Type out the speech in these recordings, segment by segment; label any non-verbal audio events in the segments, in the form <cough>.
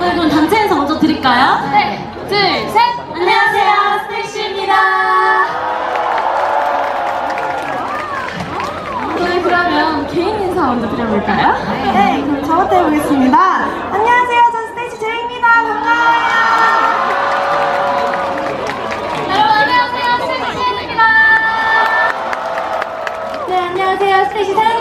네, 그럼 단체 인사 먼저 드릴까요? 네, 둘, 셋. 안녕하세요, 스테이시입니다. 저희 그러면 개인 인사 먼저 드려볼까요? 네, 그럼 저부터 해보겠습니다. 안녕하세요. 전 스테이시 제이입니다. 반가워요. 여러분 안녕하세요, 스테이시입니다. 네, 안녕하세요. 스테이시 사연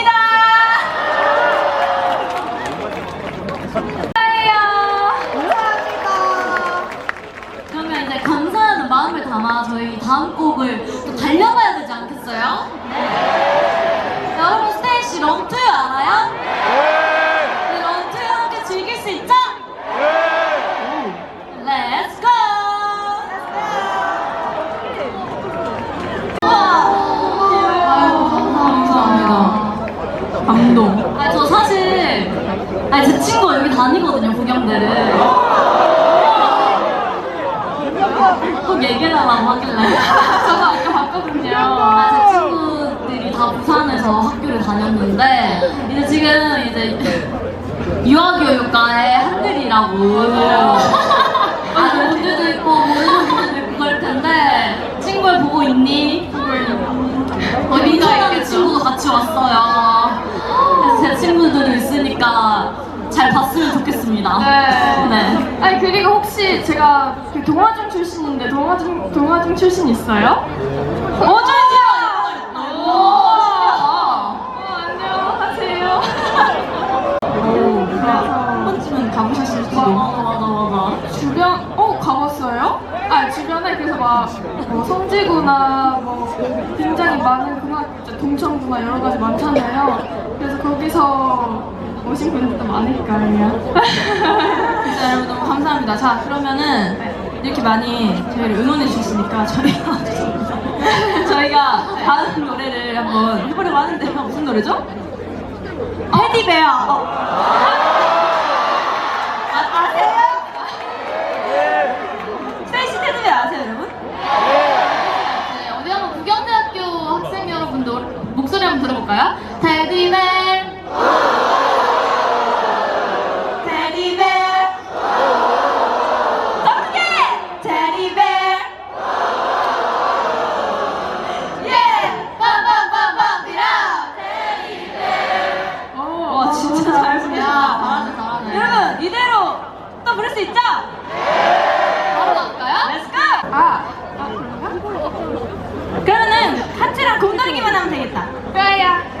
윤입니다. 감사합니다. 그러면 이제 감사하는 마음을 담아 저희 다음 곡을 또 달려봐야 되지 않겠어요? 네. 아니, 제 친구가 여기 다니거든요, 구경대를. 꼭 얘기해달라고 하길래. <laughs> 저도 아까 봤거든요. 아, 제 친구들이 다 부산에서 학교를 다녔는데, 이제 지금 이제 유아교육과의 한글이라고. 아는 분들도 있고, 모르는 분들도 있고 그럴 텐데, 친구를 보고 있니? 어, 민서라는 친구가 같이 왔어요. 제 친구들이 있으니까 잘 봤으면 좋겠습니다. 네. 네. 아니 그리고 혹시 제가 그 동아중 출신인데 동아중 동아중 출신 있어요? 어, 저 오, 오, 어, 안녕하세요. 한 번쯤은 가보셨을지도. 맞아, 맞아, 맞아. 주변 어 가봤어요? 아 주변에 그래서 막뭐 성지구나 뭐 굉장히 많은 고등학교 있죠. 동천구나 여러 가지 많잖아요. 그래서 거기서 오신 분들도 많으니까요. <laughs> 진짜 여러분 너무 감사합니다. 자, 그러면은 이렇게 많이 저희를 응원해 주셨으니까 저희가 <laughs> 저희가 다른 노래를 한번 해보려고 하는데요. 무슨 노래죠? 테디베어. 어. 아, 아세요? 스테이시 테디베어 아세요, 여러분? 네, 어디 한번 구경대학교 학생 여러분들 들어볼까요? 테디벨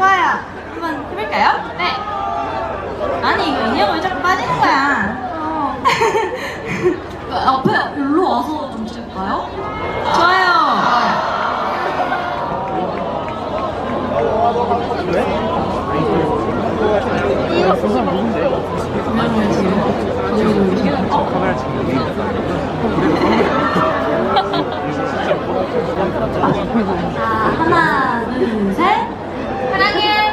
좋아요 좋아요. 한번 해볼까요? 네 아니 이거 인형 왜 자꾸 빠지는 거야? 어. 그 앞에 일로 와서 좀 찍을까요? 좋아요. 그러면 지금 저희도 지금 어? 자 하나 둘 셋. 사랑해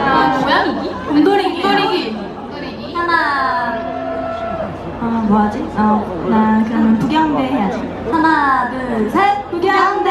아 고양이기? 곰돌이기. 곰돌이기 곰돌이기 하나 어, 뭐하지? 어, 나 그러면 부경대 해야지. 하나 둘 셋. 부경대.